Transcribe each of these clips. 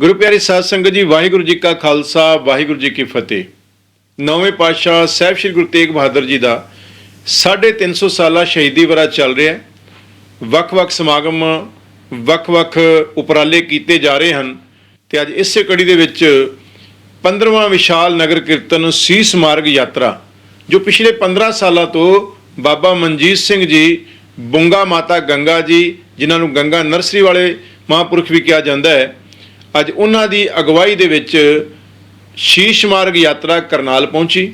ਗੁਰੂ ਪਿਆਰੀ ਸਾਧ ਸੰਗਤ ਜੀ, ਵਾਹਿਗੁਰੂ ਜੀ ਕਾ ਖਾਲਸਾ, ਵਾਹਿਗੁਰੂ ਜੀ ਕੀ ਫਤਿਹ। ਨੌਵੇਂ ਪਾਤਸ਼ਾਹ ਸਾਹਿਬ ਸ੍ਰੀ ਗੁਰੂ ਤੇਗ ਬਹਾਦਰ ਜੀ ਦਾ 350 ਸਾਲਾ ਸ਼ਹੀਦੀ ਵਰਾ ਚੱਲ ਰਿਹਾ ਹੈ। ਵੱਖ-ਵੱਖ ਸਮਾਗਮ ਵੱਖ-ਵੱਖ ਉਪਰਾਲੇ ਕੀਤੇ ਜਾ ਰਹੇ ਹਨ ਤੇ ਅੱਜ ਇਸੇ ਕੜੀ ਦੇ ਵਿੱਚ 15ਵਾਂ ਵਿਸ਼ਾਲ ਨਗਰ ਕੀਰਤਨ ਸੀਸ ਮਾਰਗ ਯਾਤਰਾ, ਜੋ ਪਿਛਲੇ 15 ਸਾਲਾਂ ਤੋਂ ਬਾਬਾ ਮਨਜੀਤ ਸਿੰਘ ਜੀ, ਬੁੰਗਾ ਮਾਤਾ ਗੰਗਾ ਜੀ, ਜਿਨ੍ਹਾਂ ਨੂੰ ਗੰਗਾ ਨਰਸਰੀ ਵਾਲੇ ਮਹਾਂਪੁਰਖ ਵੀ ਕਿਹਾ ਜਾਂਦਾ ਹੈ ਅੱਜ ਉਹਨਾਂ ਦੀ ਅਗਵਾਈ ਦੇ ਵਿੱਚ ਸ਼ੀਸ਼ ਮਾਰਗ ਯਾਤਰਾ ਕਰਨਾਲ ਪਹੁੰਚੀ।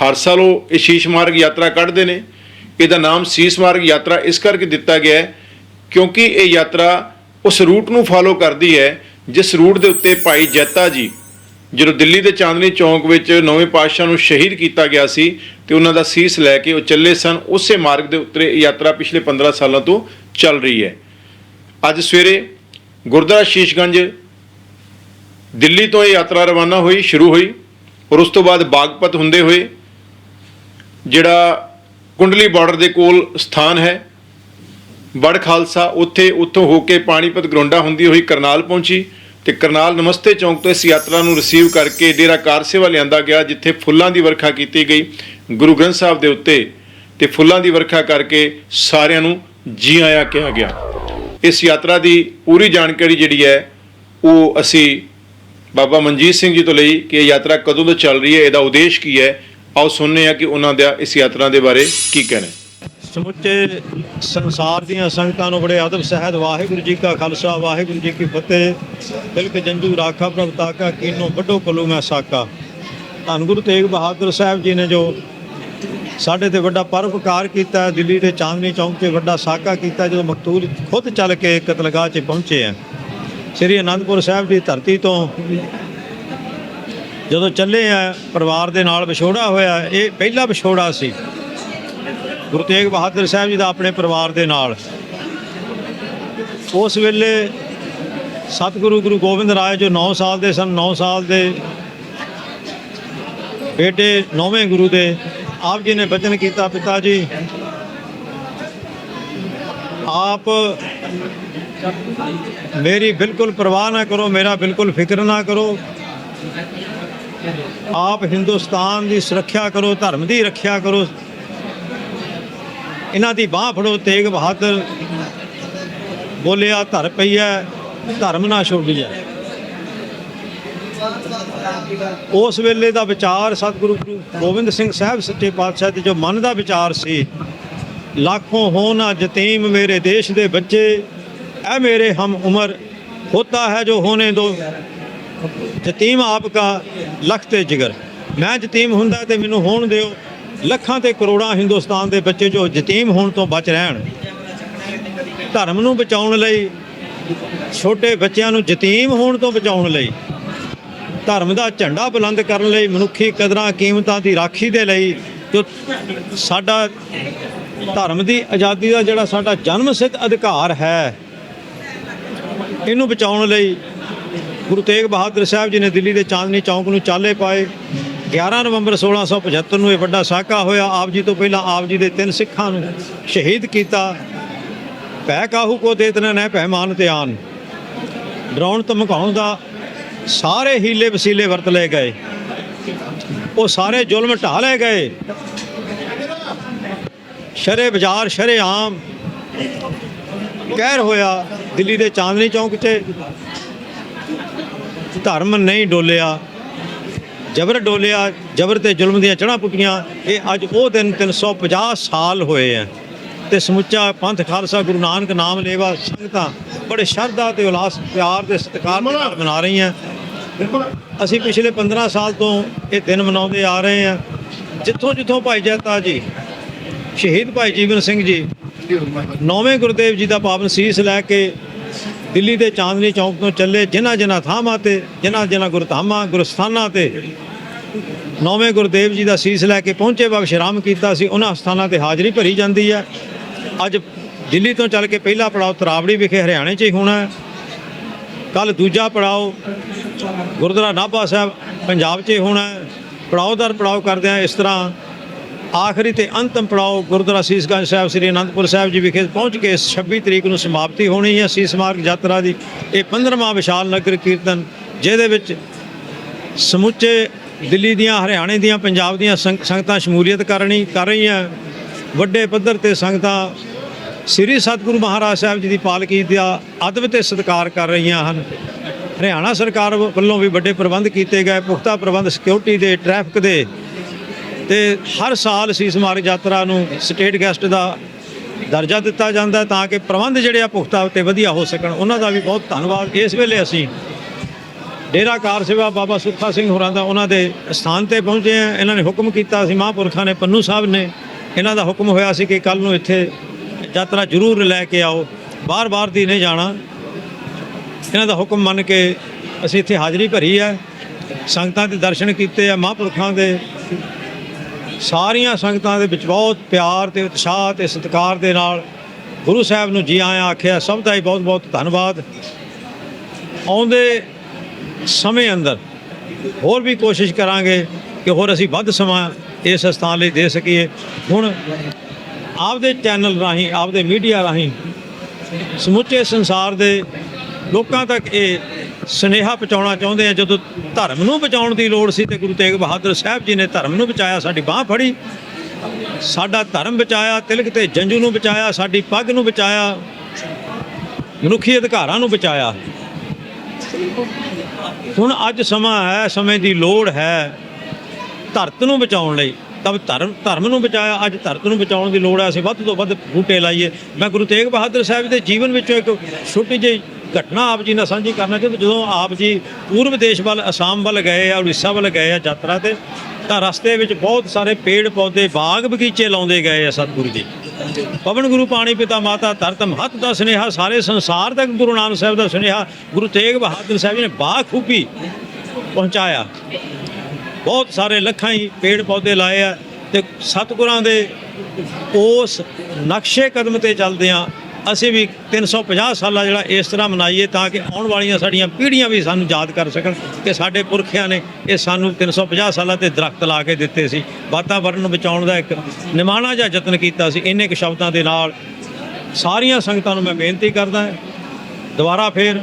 ਹਰ ਸਾਲ ਉਹ ਇਹ ਸ਼ੀਸ਼ ਮਾਰਗ ਯਾਤਰਾ ਕੱਢਦੇ ਨੇ। ਇਹਦਾ ਨਾਮ ਸੀਸ ਮਾਰਗ ਯਾਤਰਾ ਇਸ ਕਰਕੇ ਦਿੱਤਾ ਗਿਆ ਹੈ ਕਿਉਂਕਿ ਇਹ ਯਾਤਰਾ ਉਸ ਰੂਟ ਨੂੰ ਫਾਲੋ ਕਰਦੀ ਹੈ, ਜਿਸ ਰੂਟ ਦੇ ਉੱਤੇ ਭਾਈ ਜੈਤਾ ਜੀ, ਜਦੋਂ ਦਿੱਲੀ ਦੇ ਚਾਂਦਨੀ ਚੌਂਕ ਵਿੱਚ ਨੌਵੇਂ ਪਾਤਸ਼ਾਹ ਨੂੰ ਸ਼ਹੀਦ ਕੀਤਾ ਗਿਆ ਸੀ ਤੇ ਉਹਨਾਂ ਦਾ ਸੀਸ ਲੈ ਕੇ ਉਹ ਚੱਲੇ ਸਨ, ਉਸੇ ਮਾਰਗ ਦੇ ਉੱਤੇ ਇਹ ਯਾਤਰਾ ਪਿਛਲੇ 15 ਸਾਲਾਂ ਤੋਂ ਚੱਲ ਰਹੀ ਹੈ। ਅੱਜ ਸਵੇਰੇ ਗੁਰਦੁਆਰਾ ਸ਼ੀਸ਼ਗੰਜ ਦਿੱਲੀ ਤੋਂ ਇਹ ਯਾਤਰਾ ਰਵਾਨਾ ਹੋਈ, ਸ਼ੁਰੂ ਹੋਈ ਔਰ ਉਸ ਤੋਂ ਬਾਅਦ ਬਾਗਪਤ ਹੁੰਦੇ ਹੋਏ ਜਿਹੜਾ ਕੁੰਡਲੀ ਬਾਰਡਰ ਦੇ ਕੋਲ ਸਥਾਨ ਹੈ ਬੜ ਖਾਲਸਾ, ਉੱਥੇ, ਉੱਥੋਂ ਹੋ ਕੇ ਪਾਣੀਪਤ ਗਰੋਂਡਾ ਹੁੰਦੀ ਹੋਈ ਕਰਨਾਲ ਪਹੁੰਚੀ ਤੇ ਕਰਨਾਲ ਨਮਸਤੇ ਚੌਂਕ ਤੋਂ ਇਸ ਯਾਤਰਾ ਨੂੰ ਰਿਸੀਵ ਕਰਕੇ ਡੇਰਾ ਕਾਰ ਸੇਵਾ ਲਿਆਂਦਾ ਗਿਆ, ਜਿੱਥੇ ਫੁੱਲਾਂ ਦੀ ਵਰਖਾ ਕੀਤੀ ਗਈ, ਗੁਰੂ ਗ੍ਰੰਥ ਸਾਹਿਬ ਦੇ ਉੱਤੇ ਤੇ ਫੁੱਲਾਂ ਦੀ ਵਰਖਾ ਕਰਕੇ ਸਾਰਿਆਂ ਨੂੰ ਜੀ ਆਇਆ ਕਿਹਾ ਗਿਆ। ਇਸ ਯਾਤਰਾ ਦੀ ਪੂਰੀ ਜਾਣਕਾਰੀ ਜਿਹੜੀ ਹੈ, ਉਹ ਅਸੀਂ ਬਾਬਾ ਮਨਜੀਤ ਸਿੰਘ ਜੀ ਤੋਂ ਲਈ ਕਿ ਇਹ ਯਾਤਰਾ ਕਦੋਂ ਤੋਂ ਚੱਲ ਰਹੀ ਹੈ, ਇਹਦਾ ਉਦੇਸ਼ ਕੀ ਹੈ? ਆਓ ਸੁਣਨੇ ਆ ਕਿ ਉਹਨਾਂ ਦਾ ਇਸ ਯਾਤਰਾ ਦੇ ਬਾਰੇ ਕੀ ਕਹਿਣਾ ਸਮੁੱਚੇ ਸੰਸਾਰ ਦੀਆਂ ਸੰਗਤਾਂ ਨੂੰ ਬੜੇ ਆਦਬ ਸਹਿਤ ਵਾਹਿਗੁਰੂ ਜੀ ਕਾ ਖਾਲਸਾ, ਵਾਹਿਗੁਰੂ ਜੀ ਕੀ ਫਤਿਹ। ਤਿਲਕ ਜੰਜੂ ਰਾਖਾ ਪ੍ਰਭ ਤਾਕਾ, ਕੀਨੋ ਵੱਡੋ ਕਲੂ ਮੈਂ ਸਾਕਾ। ਧੰਨ ਗੁਰੂ ਤੇਗ ਬਹਾਦਰ ਸਾਹਿਬ ਜੀ ਨੇ ਜੋ ਸਾਡੇ ਤੇ ਵੱਡਾ ਪਰਉਪਕਾਰ ਕੀਤਾ, ਦਿੱਲੀ ਦੇ ਚਾਂਦਨੀ ਚੌਂਕ ਤੇ ਵੱਡਾ ਸਾਕਾ ਕੀਤਾ, ਜਦੋਂ ਮਕਤੂਲ ਖੁਦ ਚੱਲ ਕੇ ਕਤਲਗਾਹ 'ਚ ਪਹੁੰਚੇ ਆ। ਸ੍ਰੀ ਅਨੰਦਪੁਰ ਸਾਹਿਬ ਦੀ ਧਰਤੀ ਤੋਂ ਜਦੋਂ ਚੱਲੇ ਆ, ਪਰਿਵਾਰ ਦੇ ਨਾਲ ਵਿਛੋੜਾ ਹੋਇਆ, ਇਹ ਪਹਿਲਾ ਵਿਛੋੜਾ ਸੀ। ਗੁਰੂ ਤੇਗ ਬਹਾਦਰ ਸਾਹਿਬ ਜੀ ਦਾ ਆਪਣੇ ਪਰਿਵਾਰ ਦੇ ਨਾਲ। ਉਸ ਵੇਲੇ ਸਤਿਗੁਰੂ ਗੁਰੂ ਗੋਬਿੰਦ ਰਾਏ ਜੋ 9 ਸਾਲ ਦੇ ਸਨ 9 ਸਾਲ ਦੇ ਬੇਟੇ ਨੌਵੇਂ ਗੁਰੂ ਦੇ, ਆਪ ਜੀ ਨੇ ਬਚਨ ਕੀਤਾ, ਪਿਤਾ ਜੀ, ਆਪ ਮੇਰੀ ਬਿਲਕੁਲ ਪਰਵਾਹ ਨਾ ਕਰੋ, ਮੇਰਾ ਬਿਲਕੁਲ ਫਿਕਰ ਨਾ ਕਰੋ। ਆਪ ਹਿੰਦੁਸਤਾਨ ਦੀ ਸੁਰੱਖਿਆ ਕਰੋ, ਧਰਮ ਦੀ ਰੱਖਿਆ ਕਰੋ। ਇਹਨਾਂ ਦੀ ਬਾਹ ਫੜੋ, ਤੇਗ ਬਹਾਦਰ। ਬੋਲਿਆ, ਧਰ ਪਈਐ ਧਰਮ ਨਾ ਛੋੜੀਐ ਉਸ ਵੇਲੇ ਦਾ ਵਿਚਾਰ ਸਤਿਗੁਰੂ ਗੁਰੂ ਗੋਬਿੰਦ ਸਿੰਘ ਸਾਹਿਬ ਸੱਚੇ ਪਾਤਸ਼ਾਹ ਦੇ ਜੋ ਮਨ ਦਾ ਵਿਚਾਰ ਸੀ, ਲੱਖੋਂ ਹੋਣਾ ਜਤੀਮ ਮੇਰੇ ਦੇਸ਼ ਦੇ ਬੱਚੇ ਐ ਮੇਰੇ ਹਮ ਉਮਰ ਹੋਤਾ ਹੈ ਜੋ ਹੋਣੇ ਦੋ ਯਤੀਮ ਆਪ ਕਾ ਲਖ ਤੇ ਜਿਗਰ ਮੈਂ ਯਤੀਮ ਹੁੰਦਾ ਤੇ ਮੈਨੂੰ ਹੋਣ ਦਿਓ ਲੱਖਾਂ ਤੇ ਕਰੋੜਾਂ ਹਿੰਦੁਸਤਾਨ ਦੇ ਬੱਚੇ ਜੋ ਯਤੀਮ ਹੋਣ ਤੋਂ ਬਚ ਰਹਿਣ ਧਰਮ ਨੂੰ ਬਚਾਉਣ ਲਈ ਛੋਟੇ ਬੱਚਿਆਂ ਨੂੰ ਯਤੀਮ ਹੋਣ ਤੋਂ ਬਚਾਉਣ ਲਈ ਧਰਮ ਦਾ ਝੰਡਾ ਬੁਲੰਦ ਕਰਨ ਲਈ ਮਨੁੱਖੀ ਕਦਰਾਂ ਕੀਮਤਾਂ ਦੀ ਰਾਖੀ ਦੇ ਲਈ ਜੋ ਸਾਡਾ ਧਰਮ ਦੀ ਆਜ਼ਾਦੀ ਦਾ ਜਿਹੜਾ ਸਾਡਾ ਜਨਮ ਸਿੱਧ ਅਧਿਕਾਰ ਹੈ ਇਹਨੂੰ ਬਚਾਉਣ ਲਈ ਗੁਰੂ ਤੇਗ ਬਹਾਦਰ ਸਾਹਿਬ ਜੀ ਨੇ ਦਿੱਲੀ ਦੇ ਚਾਂਦਨੀ ਚੌਂਕ ਨੂੰ ਚਾਲੇ ਪਾਏ। 11 ਨਵੰਬਰ 1675 ਨੂੰ ਇਹ ਵੱਡਾ ਸਾਕਾ ਹੋਇਆ। ਆਪ ਜੀ ਤੋਂ ਪਹਿਲਾਂ ਆਪ ਜੀ ਦੇ ਤਿੰਨ ਸਿੱਖਾਂ ਨੂੰ ਸ਼ਹੀਦ ਕੀਤਾ। ਭੈ ਕਾਹੂ ਕੋ ਦੇਤਨ ਨਹਿ ਪਹਿਮਾਨ ਤੇ ਆਨ ਡਰਾਉਣ ਧਮਕਾਉਣ ਦਾ ਸਾਰੇ ਹੀਲੇ ਵਸੀਲੇ ਵਰਤ ਲਏ ਗਏ। ਉਹ ਸਾਰੇ ਜ਼ੁਲਮ ਢਾ ਲਏ ਗਏ। ਸ਼ਰੇ ਬਾਜ਼ਾਰ, ਸ਼ਰੇ ਆਮ। ਕਹਿਰ ਹੋਇਆ। ਦਿੱਲੀ ਦੇ ਚਾਂਦਨੀ ਚੌਂਕ 'ਚ ਧਰਮ ਨਹੀਂ ਡੋਲਿਆ, ਜਬਰ ਡੋਲਿਆ, ਜਬਰ ਤੇ ਜ਼ੁਲਮ ਦੀਆਂ ਚੜ੍ਹਾਂ ਪੁੱਟੀਆਂ। ਇਹ ਅੱਜ ਉਹ ਦਿਨ 350 ਸਾਲ ਹੋਏ ਆ। ਤੇ ਸਮੁੱਚਾ ਪੰਥ ਖਾਲਸਾ ਗੁਰੂ ਨਾਨਕ ਨਾਮ ਲੇਵਾ ਸੰਗਤਾਂ ਬੜੇ ਸ਼ਰਧਾ ਤੇ ਉਲਾਸ ਪਿਆਰ ਤੇ ਸਤਿਕਾਰ ਨਾਲ ਮਨਾ ਰਹੀਆਂ। ਅਸੀਂ ਪਿਛਲੇ 15 ਸਾਲ ਤੋਂ ਇਹ ਦਿਨ ਮਨਾਉਂਦੇ ਆ ਰਹੇ ਹਾਂ। ਜਿੱਥੋਂ ਜਿੱਥੋਂ ਭਾਈ ਜੈਤਾ ਜੀ, ਸ਼ਹੀਦ ਭਾਈ ਜੀਵਨ ਸਿੰਘ ਜੀ ਨੌਵੇਂ ਗੁਰਦੇਵ ਜੀ ਦਾ ਪਾਵਨ ਸੀਸ ਲੈ ਕੇ ਦਿੱਲੀ ਦੇ ਚਾਂਦਨੀ ਚੌਂਕ ਤੋਂ ਚੱਲੇ, ਜਿਨ੍ਹਾਂ ਜਿਨ੍ਹਾਂ ਥਾਵਾਂ ਤੇ, ਜਿਨ੍ਹਾਂ ਜਿਨ੍ਹਾਂ ਗੁਰਧਾਮਾਂ, ਗੁਰਸਥਾਨਾਂ ਤੇ ਨੌਵੇਂ ਗੁਰਦੇਵ ਜੀ ਦਾ ਸੀਸ ਲੈ ਕੇ ਪਹੁੰਚੇ ਵਾ ਵਿਸ਼ਰਾਮ ਕੀਤਾ ਸੀ, ਉਹਨਾਂ ਸਥਾਨਾਂ ਤੇ ਹਾਜ਼ਰੀ ਭਰੀ ਜਾਂਦੀ ਹੈ। ਅੱਜ ਦਿੱਲੀ ਤੋਂ ਚੱਲ ਕੇ ਪਹਿਲਾ ਪੜਾਅ ਤਰਾਵੜੀ ਵਿਖੇ ਹਰਿਆਣੇ 'ਚ ਹੀ ਹੋਣਾ ਹੈ। ਕੱਲ ਦੂਜਾ ਪੜਾਅ ਗੁਰਦੁਆਰਾ ਨਾਭਾ ਸਾਹਿਬ ਪੰਜਾਬ 'ਚ ਹੀ ਹੋਣਾ ਹੈ। ਪੜਾਅ ਦਰ ਪੜਾਅ ਕਰਦੇ ਆ, ਇਸ ਤਰ੍ਹਾਂ ਆਖਰੀ ਤੇ ਅੰਤਮ ਪੜਾਅ ਗੁਰਦੁਆਰਾ ਸੀਸਗੰਜ ਸਾਹਿਬ ਸ੍ਰੀ ਅਨੰਦਪੁਰ ਸਾਹਿਬ ਜੀ ਵਿਖੇ ਪਹੁੰਚ ਕੇ 26 ਤਰੀਕ ਨੂੰ ਸਮਾਪਤੀ ਹੋਣੀ ਹੈ ਸੀਸ ਮਾਰਗ ਯਾਤਰਾ ਦੀ। ਇਹ 15ਵਾਂ ਵਿਸ਼ਾਲ ਨਗਰ ਕੀਰਤਨ, ਜਿਹਦੇ ਵਿੱਚ ਸਮੁੱਚੇ ਦਿੱਲੀ ਦੀਆਂ, ਹਰਿਆਣੇ ਦੀਆਂ, ਪੰਜਾਬ ਦੀਆਂ ਸੰਗਤਾਂ ਸ਼ਮੂਲੀਅਤ ਕਰਨੀ ਕਰ ਰਹੀਆਂ। ਵੱਡੇ ਪੱਧਰ ਤੇ ਸੰਗਤਾਂ ਸ੍ਰੀ ਸਤਿਗੁਰੂ ਮਹਾਰਾਜ ਸਾਹਿਬ ਜੀ ਦੀ ਪਾਲਕੀ ਦਾ ਅਦਬ ਤੇ ਸਤਿਕਾਰ ਕਰ ਰਹੀਆਂ ਹਨ। ਹਰਿਆਣਾ ਸਰਕਾਰ ਵੱਲੋਂ ਵੀ ਵੱਡੇ ਪ੍ਰਬੰਧ ਕੀਤੇ ਗਏ। ਪੁਖਤਾ ਪ੍ਰਬੰਧ ਸਿਕਿਉਰਿਟੀ ਦੇ ਟ੍ਰੈਫਿਕ ਦੇ ਤੇ ਹਰ ਸਾਲ ਸੀਸ ਮਾਰਗ ਯਾਤਰਾ ਨੂੰ ਸਟੇਟ ਗੈਸਟ ਦਾ ਦਰਜਾ ਦਿੱਤਾ ਜਾਂਦਾ ਤਾਂ ਕਿ ਪ੍ਰਬੰਧ ਜਿਹੜੇ ਆ ਪੁਖਤਾ ਤੇ ਵਧੀਆ ਹੋ ਸਕਣ। ਉਹਨਾਂ ਦਾ ਵੀ ਬਹੁਤ ਧੰਨਵਾਦ। ਇਸ ਵੇਲੇ ਅਸੀਂ ਡੇਰਾ ਕਾਰ ਸੇਵਾ ਬਾਬਾ ਸੁੱਖਾ ਸਿੰਘ ਹੋਰਾਂ ਦਾ ਉਹਨਾਂ ਦੇ ਸਥਾਨ ਤੇ ਪਹੁੰਚੇ ਆ ਇਹਨਾਂ ਨੇ ਹੁਕਮ ਕੀਤਾ ਸੀ, ਮਹਾਂਪੁਰਖਾਂ ਨੇ ਪੰਨੂ ਸਾਹਿਬ ਨੇ ਇਹਨਾਂ ਦਾ ਹੁਕਮ ਹੋਇਆ ਸੀ ਕਿ ਕੱਲ ਨੂੰ ਇੱਥੇ ਯਾਤਰਾ ਜ਼ਰੂਰ ਲੈ ਕੇ ਆਓ। ਬਾਰ-ਬਾਰ ਦੀ ਨਹੀਂ ਜਾਣਾ। ਇਹਨਾਂ ਦਾ ਹੁਕਮ ਮੰਨ ਕੇ ਅਸੀਂ ਇੱਥੇ ਹਾਜ਼ਰੀ ਭਰੀ ਹੈ। ਸੰਗਤਾਂ ਦੇ ਦਰਸ਼ਨ ਕੀਤੇ ਆ, ਮਹਾਂਪੁਰਖਾਂ ਦੇ ਸਾਰੀਆਂ ਸੰਗਤਾਂ ਦੇ ਵਿੱਚ ਬਹੁਤ ਪਿਆਰ ਤੇ ਉਤਸ਼ਾਹ ਤੇ ਸਤਿਕਾਰ ਦੇ ਨਾਲ ਗੁਰੂ ਸਾਹਿਬ ਨੂੰ ਜੀ ਆਇਆਂ ਆਖਿਆ, ਸਭ ਦਾ ਹੀ ਬਹੁਤ ਬਹੁਤ ਧੰਨਵਾਦ। ਆਉਂਦੇ ਸਮੇਂ ਅੰਦਰ ਹੋਰ ਵੀ ਕੋਸ਼ਿਸ਼ ਕਰਾਂਗੇ ਕਿ ਹੋਰ ਅਸੀਂ ਵੱਧ ਸਮਾਂ ਇਸ ਸਥਾਨ ਲਈ ਦੇ ਸਕੀਏ। ਹੁਣ ਆਪਦੇ ਚੈਨਲ ਰਾਹੀਂ, ਆਪਦੇ ਮੀਡੀਆ ਰਾਹੀਂ ਸਮੁੱਚੇ ਸੰਸਾਰ ਦੇ ਲੋਕਾਂ ਤੱਕ ਇਹ ਸੁਨੇਹਾ ਪਹੁੰਚਾਉਣਾ ਚਾਹੁੰਦੇ ਆ, ਜਦੋਂ ਧਰਮ ਨੂੰ ਬਚਾਉਣ ਦੀ ਲੋੜ ਸੀ ਤੇ ਗੁਰੂ ਤੇਗ ਬਹਾਦਰ ਸਾਹਿਬ ਜੀ ਨੇ ਧਰਮ ਨੂੰ ਬਚਾਇਆ, ਸਾਡੀ ਬਾਹ ਫੜੀ। ਸਾਡਾ ਧਰਮ ਬਚਾਇਆ, ਤਿਲਕ ਤੇ ਜੰਜੂ ਨੂੰ ਬਚਾਇਆ, ਸਾਡੀ ਪੱਗ ਨੂੰ ਬਚਾਇਆ, ਮਨੁੱਖੀ ਅਧਿਕਾਰਾਂ ਨੂੰ ਬਚਾਇਆ। ਹੁਣ ਅੱਜ ਸਮਾਂ ਹੈ, ਸਮੇਂ ਦੀ ਲੋੜ ਹੈ ਧਰਤ ਨੂੰ ਬਚਾਉਣ ਲਈ। ਤਬ ਧਰਮ ਧਰਮ ਨੂੰ ਬਚਾਇਆ, ਅੱਜ ਧਰਤ ਨੂੰ ਬਚਾਉਣ ਦੀ ਲੋੜ ਹੈ, ਅਸੀਂ ਵੱਧ ਤੋਂ ਵੱਧ ਬੂਟੇ ਲਾਈਏ। ਮੈਂ ਗੁਰੂ ਤੇਗ ਬਹਾਦਰ ਸਾਹਿਬ ਦੇ ਜੀਵਨ ਵਿੱਚੋਂ ਇੱਕ ਛੋਟੀ ਜਿਹੀ ਘਟਨਾ ਆਪ ਜੀ ਨਾਲ ਸਾਂਝੀ ਕਰਨਾ ਚਾਹੁੰਦਾ, ਜਦੋਂ ਆਪ ਜੀ ਪੂਰਬ ਦੇਸ਼ ਵੱਲ, ਅਸਾਮ ਵੱਲ ਗਏ ਆ, ਉੜੀਸਾ ਵੱਲ ਗਏ ਆ ਯਾਤਰਾ ਤੇ, ਤਾਂ ਰਸਤੇ ਵਿੱਚ ਬਹੁਤ ਸਾਰੇ ਪੇੜ ਪੌਦੇ, ਬਾਗ ਬਗੀਚੇ ਲਾਉਂਦੇ ਗਏ ਆ ਸਤਿਗੁਰੂ ਜੀ। ਪਵਨ ਗੁਰੂ, ਪਾਣੀ ਪਿਤਾ ਮਾਤਾ, ਧਰਤ ਮਹਤ ਦਾ ਸੁਨੇਹਾ, ਸਾਰੇ ਸੰਸਾਰ ਤੱਕ ਗੁਰੂ ਨਾਨਕ ਸਾਹਿਬ ਦਾ ਸੁਨੇਹਾ, ਗੁਰੂ ਤੇਗ ਬਹਾਦਰ ਸਾਹਿਬ ਜੀ ਨੇ ਬਾਖੂਬੀ ਪਹੁੰਚਾਇਆ। ਬਹੁਤ ਸਾਰੇ ਲੱਖਾਂ ਹੀ ਪੇੜ ਪੌਦੇ ਲਾਏ ਆ ਤੇ ਸਤਿਗੁਰਾਂ ਦੇ ਉਸ ਨਕਸ਼ੇ ਕਦਮ ਤੇ ਚੱਲਦੇ ਆ ਅਸੀਂ ਵੀ 350 ਸਾਲਾ ਜਿਹੜਾ ਇਸ ਤਰ੍ਹਾਂ ਮਨਾਈਏ ਤਾਂ ਕਿ ਆਉਣ ਵਾਲੀਆਂ ਸਾਡੀਆਂ ਪੀੜ੍ਹੀਆਂ ਵੀ ਸਾਨੂੰ ਯਾਦ ਕਰ ਸਕਣ ਕਿ ਸਾਡੇ ਪੁਰਖਿਆਂ ਨੇ ਇਹ ਸਾਨੂੰ 350 ਸਾਲਾਂ ਤੇ ਦਰਖਤ ਲਾ ਕੇ ਦਿੱਤੇ ਸੀ। ਵਾਤਾਵਰਣ ਨੂੰ ਬਚਾਉਣ ਦਾ ਇੱਕ ਨਿਮਾਣਾ ਜਿਹਾ ਯਤਨ ਕੀਤਾ ਸੀ। ਇੰਨੇ ਕੁ ਸ਼ਬਦਾਂ ਦੇ ਨਾਲ ਸਾਰੀਆਂ ਸੰਗਤਾਂ ਨੂੰ ਮੈਂ ਬੇਨਤੀ ਕਰਦਾ ਹਾਂ। ਦੁਬਾਰਾ ਫੇਰ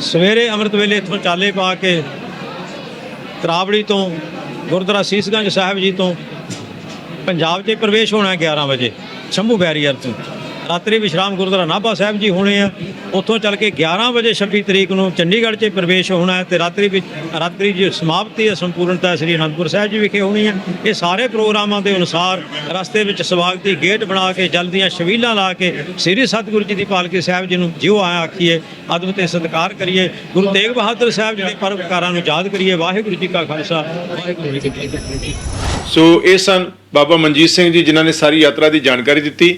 ਸਵੇਰੇ ਅੰਮ੍ਰਿਤ ਵੇਲੇ ਇੱਥੋਂ ਚਾਲੇ ਪਾ ਕੇ ਤਰਾਵੜੀ ਤੋਂ ਗੁਰਦੁਆਰਾ ਸੀਸਗੰਜ ਸਾਹਿਬ ਜੀ ਤੋਂ ਪੰਜਾਬ 'ਚ ਪ੍ਰਵੇਸ਼ ਹੋਣਾ 11 ਵਜੇ, ਸ਼ੰਭੂ ਬੈਰੀਅਰ ਤੋਂ। ਰਾਤਰੀ ਵਿਸ਼ਰਾਮ ਗੁਰਦੁਆਰਾ ਨਾਭਾ ਸਾਹਿਬ ਜੀ ਹੋਣੇ ਆ। ਉੱਥੋਂ ਚੱਲ ਕੇ 11 ਵਜੇ 26 ਤਰੀਕ ਨੂੰ ਚੰਡੀਗੜ੍ਹ 'ਚ ਪ੍ਰਵੇਸ਼ ਹੋਣਾ ਹੈ ਤੇ ਰਾਤਰੀ ਵਿੱਚ ਰਾਤਰੀ ਜੀ ਸਮਾਪਤੀ ਹੈ ਸੰਪੂਰਨਤਾ ਸ੍ਰੀ ਅਨੰਦਪੁਰ ਸਾਹਿਬ ਜੀ ਵਿਖੇ ਹੋਣੀ ਹੈ। ਇਹ ਸਾਰੇ ਪ੍ਰੋਗਰਾਮਾਂ ਦੇ ਅਨੁਸਾਰ ਰਸਤੇ ਵਿੱਚ ਸਵਾਗਤੀ ਗੇਟ ਬਣਾ ਕੇ, ਜਲ ਦੀਆਂ ਛਬੀਲਾਂ ਲਾ ਕੇ ਸ੍ਰੀ ਸਤਿਗੁਰੂ ਜੀ ਦੀ ਪਾਲਕੀ ਸਾਹਿਬ ਜੀ ਨੂੰ ਜਿਉ ਆਇਆ ਆਖੀਏ, ਅਦਬ ਤੇ ਸਤਿਕਾਰ ਕਰੀਏ। ਗੁਰੂ ਤੇਗ ਬਹਾਦਰ ਸਾਹਿਬ ਜੀ ਦੇ ਪਰਉਪਕਾਰਾਂ ਨੂੰ ਯਾਦ ਕਰੀਏ। ਵਾਹਿਗੁਰੂ ਜੀ ਕਾ ਖਾਲਸਾ, ਵਾਹਿਗੁਰੂ ਜੀ ਕੀ ਫਤਿਹ। ਸੋ ਇਹ ਸਨ ਬਾਬਾ ਮਨਜੀਤ ਸਿੰਘ ਜੀ, ਜਿਨ੍ਹਾਂ ਨੇ ਸਾਰੀ ਯਾਤਰਾ ਦੀ ਜਾਣਕਾਰੀ ਦਿੱਤੀ।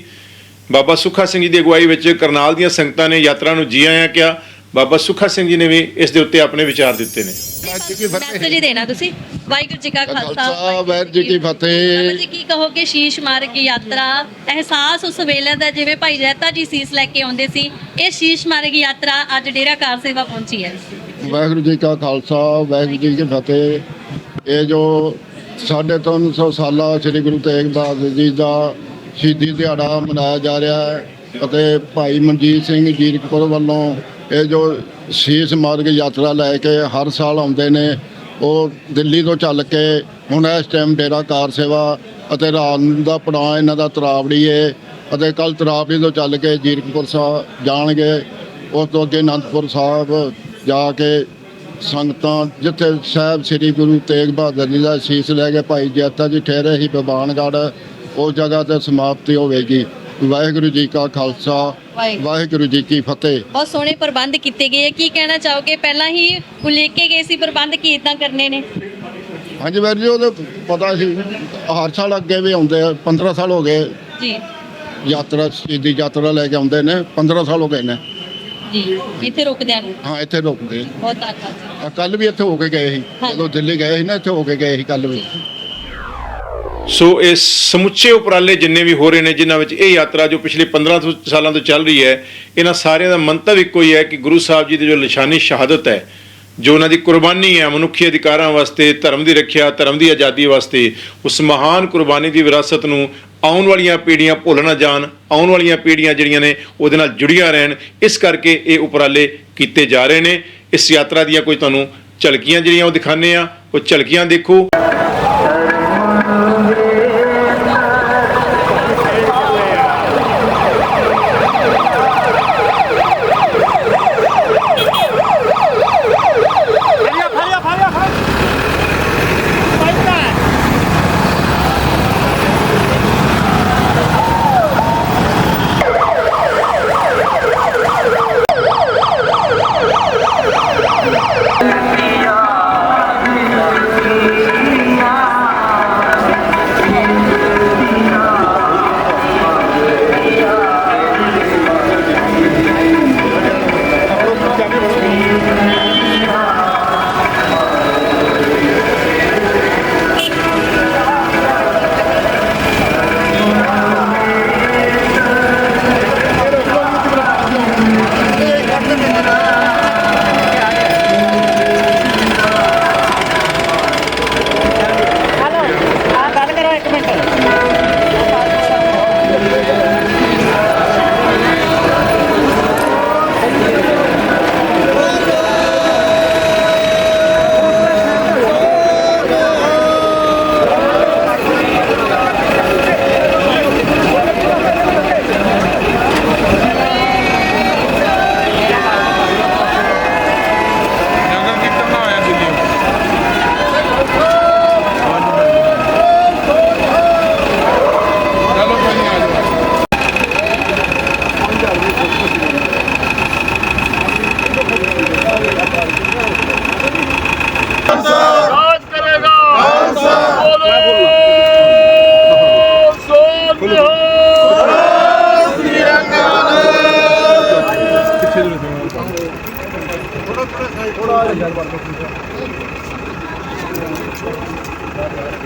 ਬਾਬਾ ਸੁੱਖਾ ਸਿੰਘ ਜੀ ਦੀ ਅਗਵਾਈ ਵਿੱਚ ਕਰਨਾਲ ਦੀਆਂ ਸੰਗਤਾਂ ਨੇ ਯਾਤਰਾ ਨੂੰ ਜੀ ਆਇਆਂ ਕਿਹਾ। ਬਾਬਾ ਸੁੱਖਾ ਸਿੰਘ ਜੀ ਨੇ ਵੀ ਇਸ ਦੇ ਉੱਤੇ ਆਪਣੇ ਵਿਚਾਰ ਦਿੱਤੇ ਨੇ। ਵਾਹਿਗੁਰੂ ਜੀ ਕੀ ਫਤਿਹ? ਮੈਸੇਜ ਹੀ ਦੇਣਾ ਤੁਸੀਂ। ਵਾਹਿਗੁਰੂ ਜੀ ਕਾ ਖਾਲਸਾ ਵਾਹਿਗੁਰੂ ਜੀ ਕੀ ਫਤਿਹ। ਬਾਬਾ ਜੀ ਕੀ ਕਹੋਗੇ ਸ਼ੀਸ਼ ਮਾਰਗ ਯਾਤਰਾ ਅਹਿਸਾਸ ਉਸ ਵੇਲੇ ਦਾ ਜਿਵੇਂ ਭਾਈ ਰਹਿਤਾ ਜੀ ਸੀਸ ਲੈ ਕੇ ਆਉਂਦੇ ਸੀ ਇਹ ਸ਼ੀਸ਼ ਮਾਰਗ ਯਾਤਰਾ ਅੱਜ ਡੇਰਾ ਕਾਰ ਸੇਵਾ ਪਹੁੰਚੀ ਹੈ। ਵਾਹਿਗੁਰੂ ਜੀ ਕਾ ਖਾਲਸਾ ਵਾਹਿਗੁਰੂ ਜੀ ਕੀ ਫਤਿਹ। ਇਹ ਜੋ ਸਾਢੇ ਤਿੰਨ ਸੌ ਸਾਲਾ ਸ੍ਰੀ ਗੁਰੂ ਤੇਗ ਬਹਾਦਰ ਜੀ ਦਾ ਸ਼ਹੀਦੀ ਦਿਹਾੜਾ ਮਨਾਇਆ ਜਾ ਰਿਹਾ ਹੈ ਅਤੇ ਭਾਈ ਮਨਜੀਤ ਸਿੰਘ ਜੀਰਕਪੁਰ ਵੱਲੋਂ ਇਹ ਜੋ ਸ਼ੀਸ਼ ਮਾਰਗ ਯਾਤਰਾ ਲੈ ਕੇ ਹਰ ਸਾਲ ਆਉਂਦੇ ਨੇ, ਉਹ ਦਿੱਲੀ ਤੋਂ ਚੱਲ ਕੇ ਹੁਣ ਇਸ ਟਾਈਮ ਡੇਰਾ ਕਾਰ ਸੇਵਾ ਅਤੇ ਰਾਤ ਦਾ ਪੜਾਅ ਇਹਨਾਂ ਦਾ ਤਰਾਵੜੀ ਏ ਅਤੇ ਕੱਲ ਤਰਾਵੜੀ ਤੋਂ ਚੱਲ ਕੇ ਜੀਰਕਪੁਰ ਸਾਹਿਬ ਜਾਣਗੇ। ਉਸ ਤੋਂ ਅੱਗੇ ਅਨੰਦਪੁਰ ਸਾਹਿਬ ਜਾ ਕੇ ਸੰਗਤਾਂ, ਜਿੱਥੇ ਸਾਹਿਬ ਸ੍ਰੀ ਗੁਰੂ ਤੇਗ ਬਹਾਦਰ ਜੀ ਦਾ ਸੀਸ ਲੈ ਕੇ ਭਾਈ ਜੈਤਾ ਜੀ ਠਹਿਰੇ ਸੀ ਬਬਾਨਗੜ੍ਹ ਉਸ ਜਗ੍ਹਾ ਤੇ ਸਮਾਪਤੀ ਹੋਵੇਗੀ। ਵਾਹਿਗੁਰੂ ਜੀ ਕਾ ਖਾਲਸਾ ਵਾਹਿਗੁਰੂ। ਜੀ ਕੀ ਫਤਿਹ। ਬਹੁਤ ਸੋਹਣੇ ਪ੍ਰਬੰਧ ਕੀਤੇ ਗਏ ਆ। ਕੀ ਕਹਿਣਾ ਚਾਹੋਗੇ? ਪਹਿਲਾਂ ਹੀ ਉਲੇਖ ਗਏ ਸੀ ਪ੍ਰਬੰਧ ਕੀ ਇਦਾਂ ਕਰਨੇ ਨੇ? ਹਾਂਜੀ ਵੀਰ ਜੀ ਉਹਦੇ ਪਤਾ ਸੀ ਹਰ ਸਾਲ ਅੱਗੇ ਵੀ ਆਉਂਦੇ ਆ 15 ਸਾਲ ਹੋ ਗਏ। ਜੀ। ਯਾਤਰਾ ਸ਼ਹੀਦੀ ਯਾਤਰਾ ਲੈ ਕੇ ਆਉਂਦੇ ਨੇ 15 ਸਾਲ ਹੋ ਗਏ ਨੇ। ਜੀ। ਇੱਥੇ ਰੁਕਦਿਆਂ ਨੂੰ? ਹਾਂ ਇੱਥੇ ਰੁਕਦੇ। ਬਹੁਤ ਧੰਨਵਾਦ ਕੱਲ ਵੀ ਇੱਥੇ ਹੋ ਕੇ ਗਏ ਸੀ। ਜਦੋਂ ਦਿੱਲੀ ਗਏ ਸੀ ਨਾ ਇੱਥੇ ਹੋ ਕੇ ਗਏ ਸੀ ਕੱਲ ਵੀ। ਸੋ ਇਹ ਸਮੁੱਚੇ ਉਪਰਾਲੇ ਜਿੰਨੇ ਵੀ ਹੋ ਰਹੇ ਨੇ, ਜਿਨ੍ਹਾਂ ਵਿੱਚ ਇਹ ਯਾਤਰਾ ਜੋ ਪਿਛਲੇ 15 ਤੋਂ- ਸਾਲਾਂ ਤੋਂ ਚੱਲ ਰਹੀ ਹੈ, ਇਹਨਾਂ ਸਾਰਿਆਂ ਦਾ ਮੰਤਵ ਇੱਕੋ ਹੀ ਹੈ ਕਿ ਗੁਰੂ ਸਾਹਿਬ ਜੀ ਦੀ ਜੋ ਨਿਸ਼ਾਨੀ ਸ਼ਹਾਦਤ ਹੈ, ਜੋ ਉਹਨਾਂ ਦੀ ਕੁਰਬਾਨੀ ਹੈ ਮਨੁੱਖੀ ਅਧਿਕਾਰਾਂ ਵਾਸਤੇ, ਧਰਮ ਦੀ ਰੱਖਿਆ, ਧਰਮ ਦੀ ਆਜ਼ਾਦੀ ਵਾਸਤੇ, ਉਸ ਮਹਾਨ ਕੁਰਬਾਨੀ ਦੀ ਵਿਰਾਸਤ ਨੂੰ ਆਉਣ ਵਾਲੀਆਂ ਪੀੜ੍ਹੀਆਂ ਭੁੱਲ ਨਾ ਜਾਣ, ਆਉਣ ਵਾਲੀਆਂ ਪੀੜ੍ਹੀਆਂ ਜਿਹੜੀਆਂ ਨੇ, ਉਹਦੇ ਨਾਲ ਜੁੜੀਆਂ ਰਹਿਣ, ਇਸ ਕਰਕੇ ਇਹ ਉਪਰਾਲੇ ਕੀਤੇ ਜਾ ਰਹੇ ਨੇ। ਇਸ ਯਾਤਰਾ ਦੀਆਂ ਕੋਈ ਤੁਹਾਨੂੰ ਝਲਕੀਆਂ ਜਿਹੜੀਆਂ ਉਹ ਦਿਖਾਣੇ ਆ ਉਹ ਝਲਕੀਆਂ ਦੇਖੋ।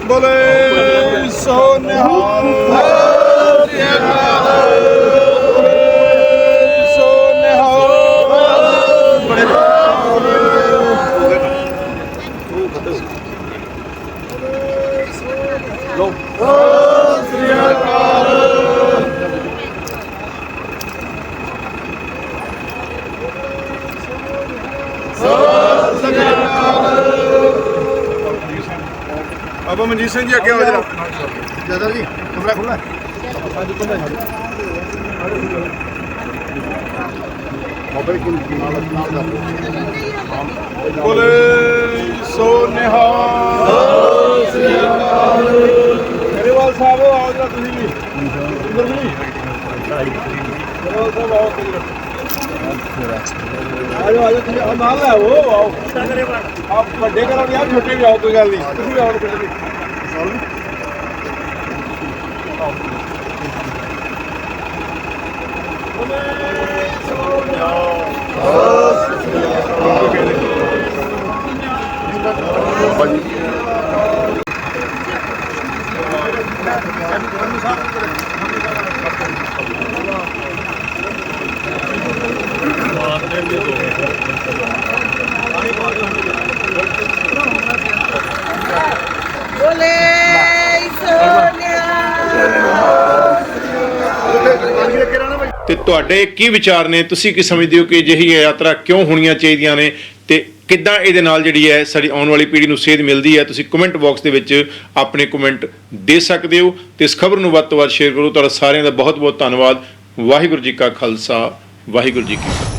ਬੋਲੇ ਸੋ ਨਿਹਾਲ। ਸੋ ਮਨਜੀਤ ਸਿੰਘ ਜੀ ਅੱਗੇ ਆਓ ਜਰਾ। ਜਦਰ ਜੀ ਕਮਰਾ ਖੁੱਲਾ ਬੋਲੇ ਸੋ ਨਿਹਾਲ। ਗਰੇਵਾਲ ਸਾਹਿਬ ਆਓ ਜਰਾ ਤੁਸੀਂ ਵੀ। ਇੰਦਰ ਜੀ। ਗਰੇਵਾਲ ਸਾਹਿਬ ਆਓ ਆਜੋ ਆਜੋ ਤੁਸੀਂ ਆਓ ਨਾਲ ਲੈ ਆਓ ਆਓ। ਆਪ ਵੱਡੇ ਕਰੋ ਯਾਰ ਛੋਟੇ ਵੀ ਆਓ ਕੋਈ ਗੱਲ ਨਹੀਂ। ਤੁਸੀਂ ਵੀ ਆਓ ਕਿਤੇ ਵੀ ਤੇ ਤੁਹਾਡੇ ਕੀ ਵਿਚਾਰ ਨੇ? ਤੁਸੀਂ ਕੀ ਸਮਝਦੇ ਹੋ ਕਿ ਅਜਿਹੀ ਯਾਤਰਾ ਕਿਉਂ ਹੋਣੀਆਂ ਚਾਹੀਦੀਆਂ ਨੇ? ਤੇ ਕਿੱਦਾਂ ਇਹਦੇ ਨਾਲ ਜਿਹੜੀ ਹੈ ਸਾਡੀ ਆਉਣ ਵਾਲੀ ਪੀੜ੍ਹੀ ਨੂੰ ਸੇਧ ਮਿਲਦੀ ਹੈ? ਤੁਸੀਂ ਕਮੈਂਟ ਬਾਕਸ ਦੇ ਵਿੱਚ ਆਪਣੇ ਕਮੈਂਟ ਦੇ ਸਕਦੇ ਹੋ ਤੇ ਇਸ ਖਬਰ ਨੂੰ ਵੱਧ ਤੋਂ ਵੱਧ ਸ਼ੇਅਰ ਕਰੋ। ਤੁਹਾਡਾ ਸਾਰਿਆਂ ਦਾ ਬਹੁਤ ਬਹੁਤ ਧੰਨਵਾਦ। ਵਾਹਿਗੁਰੂ ਜੀ ਕਾ ਖਾਲਸਾ, ਵਾਹਿਗੁਰੂ ਜੀ ਕੀ ਫਤਿਹ।